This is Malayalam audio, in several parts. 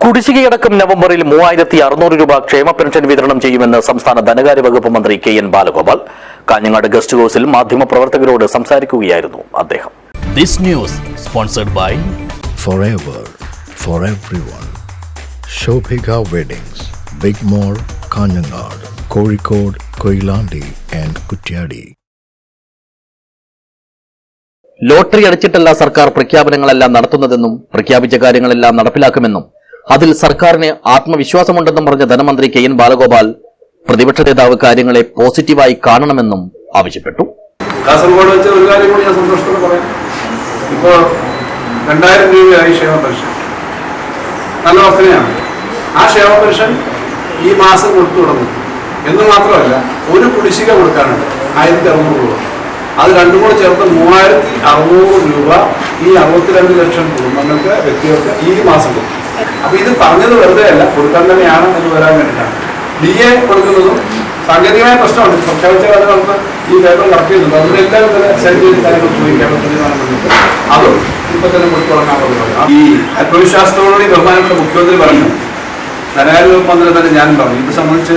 കുടിശ്ശികയടക്കം നവംബറിൽ മൂവായിരത്തി അറുന്നൂറ് രൂപ ക്ഷേമ പെൻഷൻ വിതരണം ചെയ്യുമെന്ന് സംസ്ഥാന ധനകാര്യ വകുപ്പ് മന്ത്രി K N Balagopal Kanhangad guest ഹൌസിൽ മാധ്യമപ്രവർത്തകരോട് സംസാരിക്കുകയായിരുന്നു അദ്ദേഹം This news sponsored by forever for everyone. Shobhika Weddings, Big Mall, Kanyanad, Kozhikode, Koilandi and Kutyadi. Lottery അടിച്ചിട്ടല്ല സർക്കാർ പ്രഖ്യാപനങ്ങളെല്ലാം നടത്തുന്നതെന്നും പ്രഖ്യാപിച്ച കാര്യങ്ങളെല്ലാം നടപ്പിലാക്കുമെന്നും അതിൽ സർക്കാരിന് ആത്മവിശ്വാസമുണ്ടെന്നും പറഞ്ഞ ധനമന്ത്രി കെ എൻ ബാലഗോപാൽ പ്രതിപക്ഷ നേതാവ് കാര്യങ്ങളെ പോസിറ്റീവായി കാണണമെന്നും ആവശ്യപ്പെട്ടു. കാസർഗോഡ് വെച്ച ഒരു കാര്യം കൂടി ഞാൻ സന്തോഷത്തോടെ പറയാം. ഇപ്പോൾ രണ്ടായിരം രൂപയായി ക്ഷേമ പെൻഷൻ. നല്ല വർധനയാണ്. ആ ക്ഷേമ പെൻഷൻ ഈ മാസം കൊടുത്തു തുടങ്ങും. എന്ന് മാത്രമല്ല ഒരു കുടിശ്ശിക കൊടുക്കാനുണ്ട് ആയിരത്തി അറുന്നൂറ് രൂപ. അത് രണ്ടും കൂടെ ചേർത്ത് മൂവായിരത്തി അറുന്നൂറ് രൂപ ഈ അറുപത്തിരണ്ട് ലക്ഷം കുടുംബങ്ങൾക്ക് വ്യക്തികൾക്ക് ഈ മാസം കൊടുക്കും. അപ്പൊ ഇത് പറഞ്ഞത് വെറുതെ അല്ല കൊടുക്കാൻ തന്നെയാണ് എന്ന് വരാൻ വേണ്ടിയിട്ടാണ്. ഡി എ കൊടുക്കുന്നതും സാങ്കേതികമായ പ്രശ്നമുണ്ട് പ്രഖ്യാപിച്ച കാലത്ത് നമുക്ക് ഈ പേപ്പർ കറക്റ്റ് ചെയ്യുന്നുണ്ട്. അതുകൊണ്ട് എല്ലാവരും തന്നെ സെൻഡ് ചെയ്ത് കാര്യങ്ങൾ ചോദിക്കാൻ പറ്റുന്നതാണ് അതും ഇപ്പൊ തന്നെ കൊടുത്തു തുടങ്ങാൻ ഈ ആത്മവിശ്വാസത്തോടുകൂടി ബഹുമാനപ്പെട്ട മുഖ്യമന്ത്രി പറഞ്ഞു. ധനകാര്യ വകുപ്പ് മന്ത്രി തന്നെ ഞാൻ പറഞ്ഞു. ഇത് സംബന്ധിച്ച്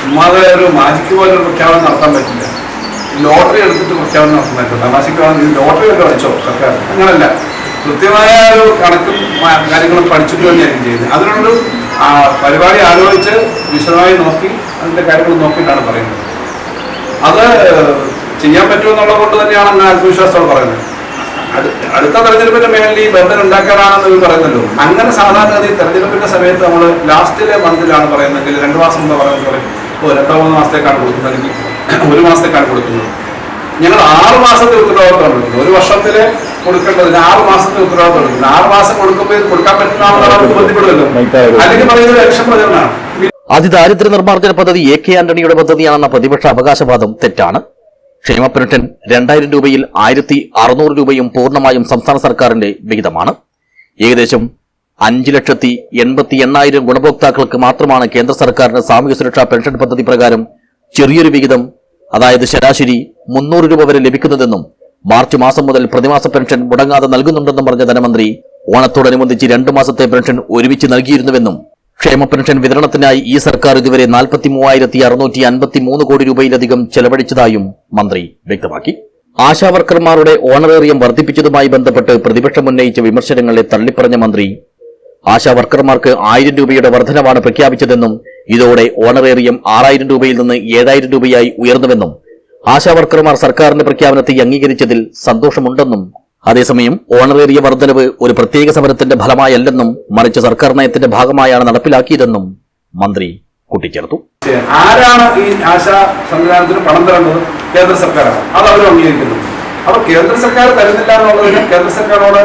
ചുമ്മാതെ ഒരു മാജിക്ക് പോലെ ഒരു പ്രഖ്യാപനം നടത്താൻ പറ്റില്ല. ലോട്ടറി എടുത്തിട്ട് പ്രഖ്യാപനം നടത്താൻ പറ്റില്ല തമാശക്ക് ഈ ലോട്ടറി ഒക്കെ കളിച്ചോ സർക്കാർ? അങ്ങനല്ല. കൃത്യമായ ഒരു കണക്കും കാര്യങ്ങളും പഠിച്ചിട്ട് തന്നെയായിരിക്കും ചെയ്യുന്നത്. അതിനൊരു ആ, പരിപാടി ആലോചിച്ച് വിശദമായി നോക്കി അതിന്റെ കാര്യങ്ങൾ നോക്കിയിട്ടാണ് പറയുന്നത്. അത് ചെയ്യാൻ പറ്റുമെന്നുള്ളത് കൊണ്ട് തന്നെയാണ് അങ്ങ് ആത്മവിശ്വാസത്തോടെ പറയുന്നത്. അടുത്ത തെരഞ്ഞെടുപ്പിന്റെ മേളിൽ ഈ ബന്ധം ഉണ്ടാക്കാനാണെന്ന് പറയുന്നല്ലോ. അങ്ങനെ സാധാരണഗതി തെരഞ്ഞെടുപ്പിന്റെ സമയത്ത് നമ്മൾ ലാസ്റ്റിലെ മന്തിലാണ് പറയുന്നതെങ്കിൽ രണ്ട് മാസം മുമ്പ് പറയുന്നത് പറയും ഓ രണ്ടോ മൂന്ന് മാസത്തേക്കാണ് കൊടുക്കുന്നത് അല്ലെങ്കിൽ ഒരു മാസത്തേക്കാണ് കൊടുക്കുന്നത്. ഞങ്ങൾ ആറ് മാസത്തെ ഉത്തരവാദിത്തമാണ് ഒരു വർഷത്തിൽ കൊടുക്കേണ്ടതിന് ആറ് മാസത്തെ ഉത്തരവാദിത്വം ഉണ്ട് ആറ് മാസം കൊടുക്കുമ്പോൾ കൊടുക്കാൻ പറ്റുന്ന ബന്ധപ്പെടുമല്ലോ അല്ലെങ്കിൽ പറയുന്നത് ലക്ഷം പ്രചരണമാണ്. അതിദാരിദ്ര്യ നിർമ്മാർജന പദ്ധതി എ കെ ആന്റണിയുടെ പദ്ധതിയാണെന്ന പ്രതിപക്ഷ അവകാശവാദം തെറ്റാണ്. ക്ഷേമ പെൻഷൻ രണ്ടായിരം രൂപയിൽ ആയിരത്തി അറുന്നൂറ് രൂപയും പൂർണമായും സംസ്ഥാന സർക്കാരിന്റെ വിഹിതമാണ്. ഏകദേശം അഞ്ച് ലക്ഷത്തി എൺപത്തി എണ്ണായിരം ഗുണഭോക്താക്കൾക്ക് മാത്രമാണ് കേന്ദ്ര സർക്കാരിന്റെ സാമൂഹ്യ സുരക്ഷാ പെൻഷൻ പദ്ധതി പ്രകാരം ചെറിയൊരു വിഹിതം അതായത് ശരാശരി മുന്നൂറ് രൂപ വരെ ലഭിക്കുന്നതെന്നും മാർച്ച് മാസം മുതൽ പ്രതിമാസ പെൻഷൻ മുടങ്ങാതെ നൽകുന്നുണ്ടെന്നും പറഞ്ഞ ധനമന്ത്രി ഓണത്തോടനുബന്ധിച്ച് രണ്ടു മാസത്തെ പെൻഷൻ ഒരുമിച്ച് നൽകിയിരുന്നുവെന്നും ക്ഷേമ പെൻഷൻ വിതരണത്തിനായി ഈ സർക്കാർ ഇതുവരെ നാൽപ്പത്തി മൂവായിരത്തി അറുന്നൂറ്റി അൻപത്തി മൂന്ന് കോടി രൂപയിലധികം ചെലവഴിച്ചതായും മന്ത്രി വ്യക്തമാക്കി. ആശാവർക്കർമാരുടെ ഓണറേറിയം വർദ്ധിപ്പിച്ചതുമായി ബന്ധപ്പെട്ട് പ്രതിപക്ഷം ഉന്നയിച്ച വിമർശനങ്ങളെ തള്ളിപ്പറഞ്ഞ മന്ത്രി ആശാവർക്കർമാർക്ക് ആയിരം രൂപയുടെ വർധനവാണ് പ്രഖ്യാപിച്ചതെന്നും ഇതോടെ ഓണറേറിയം ആറായിരം രൂപയിൽ നിന്ന് ഏഴായിരം രൂപയായി ഉയർന്നുവെന്നും ആശാവർക്കർമാർ സർക്കാരിന്റെ പ്രഖ്യാപനത്തെ അംഗീകരിച്ചതിൽ സന്തോഷമുണ്ടെന്നും അതേസമയം ഓണറേറിയ വർദ്ധനവ് ഒരു പ്രത്യേക സമരത്തിന്റെ ഫലമായല്ലെന്നും മറിച്ച് സർക്കാർ നയത്തിന്റെ ഭാഗമായാണ് നടപ്പിലാക്കിയതെന്നും മന്ത്രി കൂട്ടിച്ചേർത്തു. ആരാണ് ഈ ആശാ സംവിധാനത്തിന് പണം തരുന്നത് കേന്ദ്ര സർക്കാരാണ്. അത് അവർ അംഗീകരിക്കുന്നു. അപ്പൊ കേന്ദ്ര സർക്കാർ തരുന്നില്ല എന്നുള്ളതിന് കേന്ദ്ര സർക്കാരോട്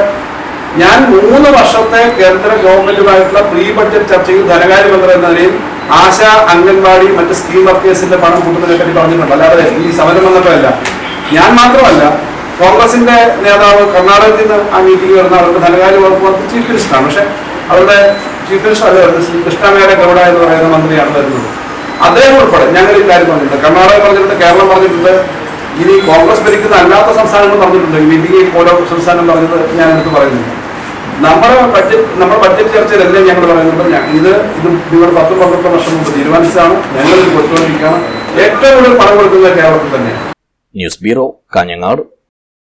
ഞാൻ മൂന്ന് വർഷത്തെ കേന്ദ്ര ഗവൺമെന്റുമായിട്ടുള്ള പ്രീ ബഡ്ജറ്റ് ചർച്ചയിൽ ധനകാര്യമന്ത്രി എന്ന നിലയിൽ ആശ അംഗൻവാടി മറ്റ് സ്കീം വർക്കേഴ്സിന്റെ പണം കൂട്ടുന്നതിനെ പറ്റി പറഞ്ഞിട്ടുണ്ട്. അല്ലാതെ ഈ സമരം വന്നപ്പോഴല്ല. ഞാൻ മാത്രമല്ല കോൺഗ്രസിന്റെ നേതാവ് കർണാടകത്തിൽ നിന്ന് ആ മീറ്റിംഗ് വരുന്ന അവരുടെ ധനകാര്യ വകുപ്പ് ചീഫ് മിനിസ്റ്ററാണ് പക്ഷെ അവരുടെ ചീഫ് മിനിസ്റ്റർ അല്ല കൃഷ്ണമേര ഗൗഡ എന്ന് പറയുന്ന മന്ത്രിയാണ് വരുന്നത്. അദ്ദേഹം ഉൾപ്പെടെ ഞങ്ങൾ ഈ കാര്യം പറഞ്ഞിട്ടുണ്ട്. കർണാടക പറഞ്ഞിട്ടുണ്ട് കേരളം പറഞ്ഞിട്ടുണ്ട്. ഇനി കോൺഗ്രസ് ഭരിക്കുന്ന അല്ലാത്ത സംസ്ഥാനങ്ങൾ പറഞ്ഞിട്ടുണ്ട്. ഈ മീറ്റിംഗിൽ ഓരോ സംസ്ഥാനം പറഞ്ഞത് ഞാൻ എടുത്ത് പറയുന്നുണ്ട് നമ്മുടെ ബഡ്ജറ്റ് നമ്മുടെ ബഡ്ജറ്റ് ചർച്ചയിലെല്ലാം ഞങ്ങൾ പറയുന്നുണ്ട് ഞാൻ ഇത് ഇത് നിങ്ങൾ പത്ത് പന്ത്രണ്ട് വർഷം മുമ്പ് തീരുമാനിച്ചതാണ്. ഞങ്ങൾ ഇത് കൊടുത്തുകൊണ്ടിരിക്കുകയാണ് ഏറ്റവും കൂടുതൽ പണം കൊടുക്കുന്നത് കേരളത്തിൽ തന്നെയാണ് ന്യൂസ് ബ്യൂറോ കാഞ്ഞങ്ങാട്.